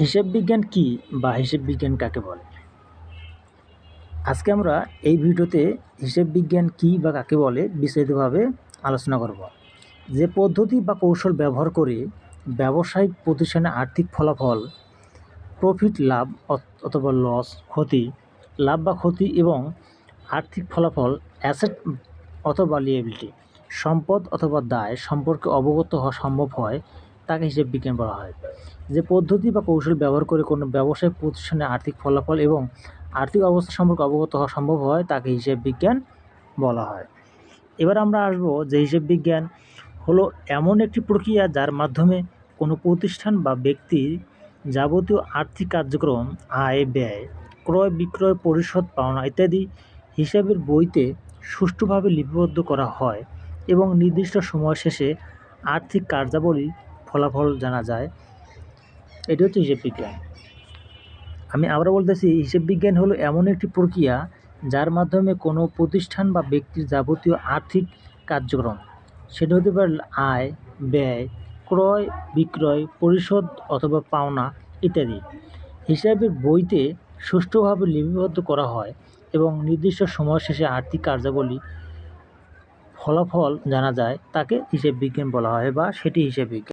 হিসাব বিজ্ঞান কি বা হিসেব বিজ্ঞান কাকে বলে? আজকে আমরা এই ভিডিওতে হিসেব বিজ্ঞান কি বা কাকে বলে বিস্তারিতভাবে আলোচনা করব। যে পদ্ধতি বা কৌশল ব্যবহার করে ব্যবসায়িক প্রতিষ্ঠানে আর্থিক ফলাফল প্রফিট লাভ অথবা লস ক্ষতি, লাভ বা ক্ষতি এবং আর্থিক ফলাফল অ্যাসেট অথবা লিয়েবিলিটি সম্পদ অথবা দায় সম্পর্কে অবগত হওয়া সম্ভব হয় তাকে হিসাব বিজ্ঞান বলা হয়। যে পদ্ধতি বা কৌশল ব্যবহার করে কোনো ব্যবসায়িক প্রতিষ্ঠানে আর্থিক ফলাফল এবং আর্থিক অবস্থা সম্পর্কে অবগত হওয়া সম্ভব হয়, তাকে হিসেব বিজ্ঞান বলা হয়। এবার আমরা আসব যে হিসেব বিজ্ঞান হলো এমন একটি প্রক্রিয়া যার মাধ্যমে কোনো প্রতিষ্ঠান বা ব্যক্তির যাবতীয় আর্থিক কার্যক্রম, আয়, ব্যয়, ক্রয় বিক্রয়, পরিশোধ, পাওনা ইত্যাদি হিসাবের বইতে সুষ্ঠুভাবে লিপিবদ্ধ করা হয় এবং নির্দিষ্ট সময় শেষে আর্থিক কার্যাবলী ফলাফল জানা যায়, এটি হচ্ছে হিসাব বিজ্ঞান। আমি আবার বলতেছি, হিসাব বিজ্ঞান হলো এমন একটি প্রক্রিয়া যার মাধ্যমে কোনো প্রতিষ্ঠান বা ব্যক্তির যাবতীয় আর্থিক কার্যক্রম, সেটা হতে পারে আয়, ব্যয়, ক্রয়, বিক্রয়, পরিশোধ অথবা পাওনা ইত্যাদি। হিসাবের বইতে সুষ্ঠুভাবে লিপিবদ্ধ করা হয় এবং নির্দিষ্ট সময় শেষে আর্থিক কার্যাবলী ফলাফল জানা যায়, তাকে হিসাব বিজ্ঞান বলা হয় বা সেটি হিসাব বিজ্ঞান।